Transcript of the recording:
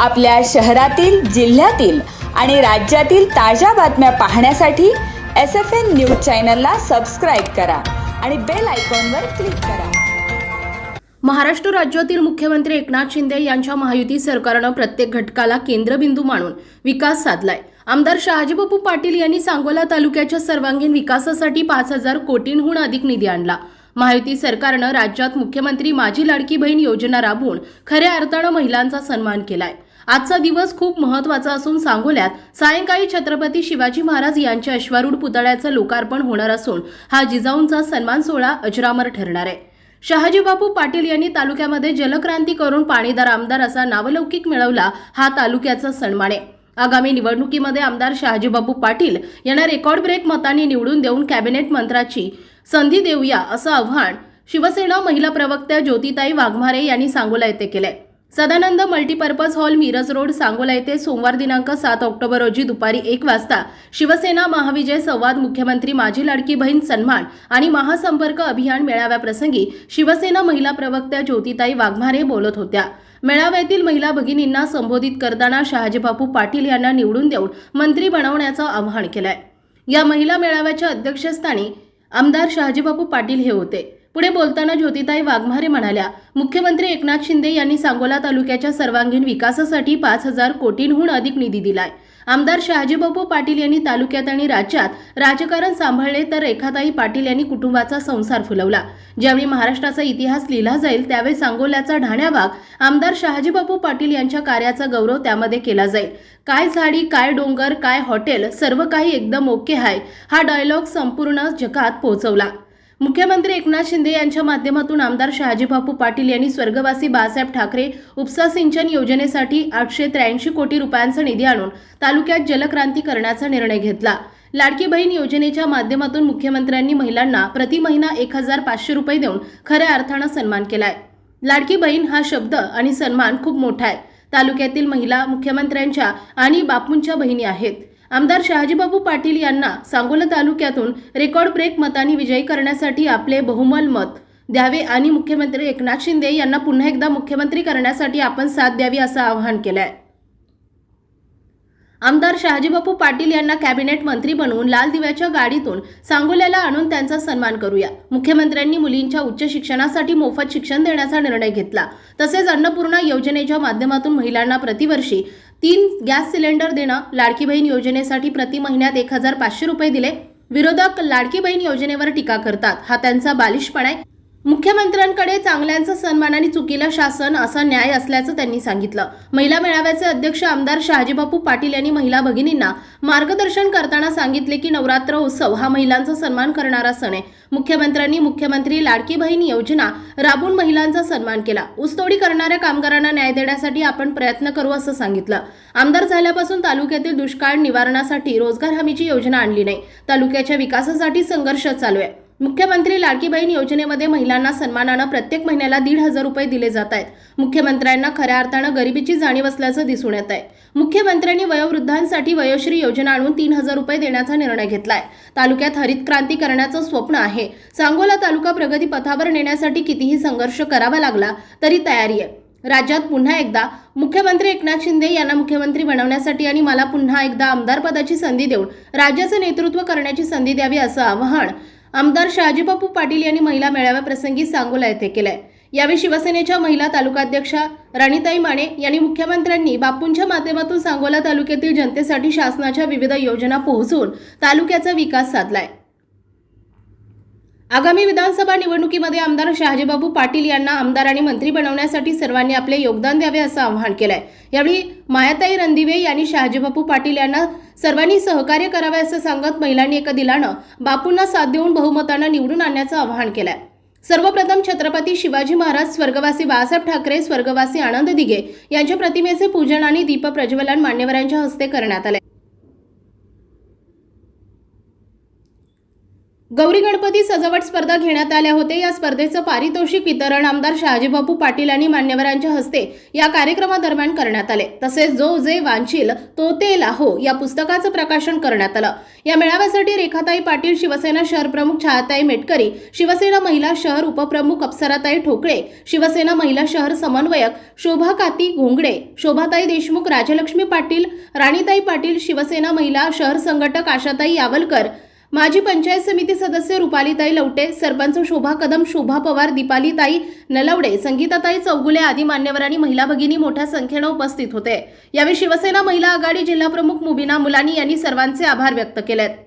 आपल्या शहरातील जिल्ह्यातील आणि राज्यातील ताज्या बातम्या पाहण्यासाठी एस एफ एन न्यूज चॅनलला सबस्क्राईब करा आणि बेल आयकॉनवर क्लिक करा. महाराष्ट्र राज्यातील मुख्यमंत्री एकनाथ शिंदे यांच्या महायुती सरकारनं प्रत्येक घटकाला केंद्रबिंदू मानून विकास साधलाय. आमदार शहाजीबापू पाटील यांनी सांगोला तालुक्याच्या सर्वांगीण विकासासाठी पाच हजार कोटींहून अधिक निधी आणला. महायुती सरकारनं राज्यात मुख्यमंत्री माझी लाडकी बहीण योजना राबवून खऱ्या अर्थानं महिलांचा सन्मान केलाय. आजचा दिवस खूप महत्त्वाचा असून सांगोल्यात सायंकाळी छत्रपती शिवाजी महाराज यांच्या अश्वारूढ पुतळ्याचं लोकार्पण होणार असून हा जिजाऊंचा सन्मान सोहळा अजरामर ठरणार आहे. शहाजीबापू पाटील यांनी तालुक्यामध्ये जलक्रांती करून पाणीदार आमदार असा नावलौकिक मिळवला हा तालुक्याचा सन्मान आहे. आगामी निवडणुकीमध्ये आमदार शहाजीबापू पाटील यांना रेकॉर्ड ब्रेक मतांनी निवडून देऊन कॅबिनेट मंत्र्याची संधी देऊया असं आव्हान शिवसेना महिला प्रवक्त्या ज्योतिताई वाघमारे यांनी सांगोला येथे केलंय. Sadanand multipurpose hall Miraj road Sangola येथे सोमवार दिनांक सात ऑक्टोबर रोजी दुपारी एक वाजता शिवसेना महाविजय संवाद मुख्यमंत्री माझी लाडकी बहीण सन्मान आणि महासंपर्क अभियान मेळाव्याप्रसंगी शिवसेना महिला प्रवक्त्या ज्योतिताई वाघमारे बोलत होत्या. मेळाव्यातील महिला भगिनींना संबोधित करताना शहाजीबापू पाटील यांना निवडून देऊन मंत्री बनवण्याचं आवाहन केलंय. या महिला मेळाव्याच्या अध्यक्षस्थानी आमदार शहाजीबापू पाटील हे होते. पुढे बोलताना ज्योतिताई वाघमारे म्हणाल्या मुख्यमंत्री एकनाथ शिंदे यांनी सांगोला तालुक्याच्या सर्वांगीण विकासासाठी पाच हजार कोटींहून अधिक निधी दिलाय. आमदार शहाजीबापू पाटील यांनी तालुक्यात आणि राज्यात राजकारण सांभाळले तर रेखाताई पाटील यांनी कुटुंबाचा संसार फुलवला. ज्यावेळी महाराष्ट्राचा इतिहास लिहिला जाईल त्यावेळी सांगोल्याचा ढाण्याभाग आमदार शहाजीबापू पाटील यांच्या कार्याचा गौरव त्यामध्ये केला जाईल. काय झाडी काय डोंगर काय हॉटेल सर्व काही एकदम ओके आहे हा डायलॉग संपूर्ण जगात पोहोचवला. मुख्यमंत्री एकनाथ शिंदे यांच्या माध्यमातून आमदार शहाजीबापू पाटील यांनी स्वर्गवासी बाळासाहेब ठाकरे उपसा सिंचन योजनेसाठी आठशे त्र्याऐंशी कोटी रुपयांचा निधी आणून तालुक्यात जलक्रांती करण्याचा निर्णय घेतला. लाडकी बहीण योजनेच्या माध्यमातून मुख्यमंत्र्यांनी महिलांना प्रति महिना एक हजार पाचशे रुपये देऊन खऱ्या अर्थानं सन्मान केलाय. लाडकी बहीण हा शब्द आणि सन्मान खूप मोठा आहे. तालुक्यातील महिला मुख्यमंत्र्यांच्या आणि बापूंच्या बहिणी आहेत. आमदार शहाजीबाबू पाटील यांना सांगोला तालुक्यातून रेकॉर्ड ब्रेक मतांनी विजयी करण्यासाठी आपले बहुमल मत. द्यावे आणि मुख्यमंत्री एकनाथ शिंदे यांना पुन्हा एकदा मुख्यमंत्री करण्यासाठी आपण साथ द्यावी असं आवाहन केलंय. आमदार शहाजीबापू पाटील यांना कॅबिनेट मंत्री बनवून लाल दिव्याच्या गाडीतून सांगोल्याला आणून त्यांचा सन्मान करूया. मुख्यमंत्र्यांनी मुलींच्या उच्च शिक्षणासाठी मोफत शिक्षण देण्याचा निर्णय घेतला. तसेच अन्नपूर्णा योजनेच्या माध्यमातून महिलांना प्रतिवर्षी तीन गॅस सिलेंडर देणं लाडकी बहीण योजनेसाठी प्रति महिन्यात एक हजार पाचशे रुपये दिले. विरोधक लाडकी बहीण योजनेवर टीका करतात. हा त्यांचा बालिशपणा आहे. मुख्यमंत्र्यांकडे चांगल्यांचा सन्मान आणि चुकीला शासन असा न्याय असल्याचं त्यांनी सांगितलं. महिला मेळाव्याचे अध्यक्ष आमदार शहाजीबापू पाटील यांनी महिला भगिनींना मार्गदर्शन करताना सांगितले की नवरात्र उत्सव हा महिलांचा सन्मान करणारा सण आहे. मुख्यमंत्र्यांनी मुख्यमंत्री लाडकी बहीण योजना राबून महिलांचा सन्मान केला. ऊसतोडी करणाऱ्या कामगारांना न्याय देण्यासाठी आपण प्रयत्न करू असं सांगितलं. आमदार झाल्यापासून तालुक्यातील दुष्काळ निवारणासाठी रोजगार हमीची योजना आणली नाही. तालुक्याच्या विकासासाठी संघर्ष चालू आहे. मुख्यमंत्री लाडकी बहीण योजनेमध्ये महिलांना सन्मानानं प्रत्येक महिन्याला दीड हजार रुपये दिले जात आहेत. मुख्यमंत्र्यांना खऱ्या अर्थानं गरिबीची जाणीव असल्याचं दिसून येत आहे. मुख्यमंत्र्यांनी वयोवृद्धांसाठी वयोश्री योजना आणून तीन हजार रुपये देण्याचा निर्णय घेतलाय. तालुक्यात हरित क्रांती करण्याचं स्वप्न आहे. सांगोला तालुका प्रगती पथावर नेण्यासाठी कितीही संघर्ष करावा लागला तरी तयारी आहे. राज्यात पुन्हा एकदा मुख्यमंत्री एकनाथ शिंदे यांना मुख्यमंत्री बनवण्यासाठी आणि मला पुन्हा एकदा आमदार पदाची संधी देऊन राज्याचं नेतृत्व करण्याची संधी द्यावी असं आवाहन आमदार शहाजीबापू पाटील यांनी महिला मेळाव्याप्रसंगी सांगोला येथे केलंय. यावेळी शिवसेनेच्या महिला तालुकाध्यक्षा राणीताई माने यांनी मुख्यमंत्र्यांनी बापूंच्या माध्यमातून सांगोला तालुक्यातील जनतेसाठी शासनाच्या विविध योजना पोहोचवून तालुक्याचा विकास साधलाय. आगामी विधानसभा निवडणुकीमध्ये आमदार शहाजीबाबू पाटील यांना आमदार आणि मंत्री बनवण्यासाठी सर्वांनी आपले योगदान द्यावे असं आवाहन केलंय. यावेळी मायाताई रणदिवे यांनी शहाजीबापू पाटील यांना सर्वांनी सहकार्य करावे असं सांगत महिलांनी एका दिलानं बापूंना साथ देऊन बहुमतानं निवडून आणण्याचं आवाहन केलंय. सर्वप्रथम छत्रपती शिवाजी महाराज स्वर्गवासी बाळासाहेब ठाकरे स्वर्गवासी आनंद दिघे यांच्या प्रतिमेचे पूजन आणि दीप प्रज्वलन मान्यवरांच्या हस्ते करण्यात आले गौरी गणपती सजावट स्पर्धा घेण्यात आल्या होते या स्पर्धेचं पारितोषिक वितरण आमदार शहाजीबापू पाटील आणि मान्यवरांच्या हस्ते या कार्यक्रमादरम्यान करण्यात आले. तसेच जो जे वांचील तो ते लाहो या पुस्तकाचं प्रकाशन करण्यात आलं. या मेळाव्यासाठी रेखाताई पाटील शिवसेना शहर प्रमुख छायाताई मेटकरी शिवसेना महिला शहर उपप्रमुख अप्सराताई ठोकळे शिवसेना महिला शहर समन्वयक शोभा काती घोंगडे शोभाताई देशमुख राजलक्ष्मी पाटील राणीताई पाटील शिवसेना महिला शहर संघटक आशाताई यावलकर माजी पंचायत समिती सदस्य रुपालीताई लवटे सरपंच शोभा कदम शोभा पवार दीपालीताई नलवडे संगीताताई चौगुले आदी मान्यवरांनी महिला भगिनी मोठ्या संख्येनं उपस्थित होते. यावेळी शिवसेना महिला आघाडी जिल्हाप्रमुख मुबिना मुलानी यांनी सर्वांचे आभार व्यक्त केलेत.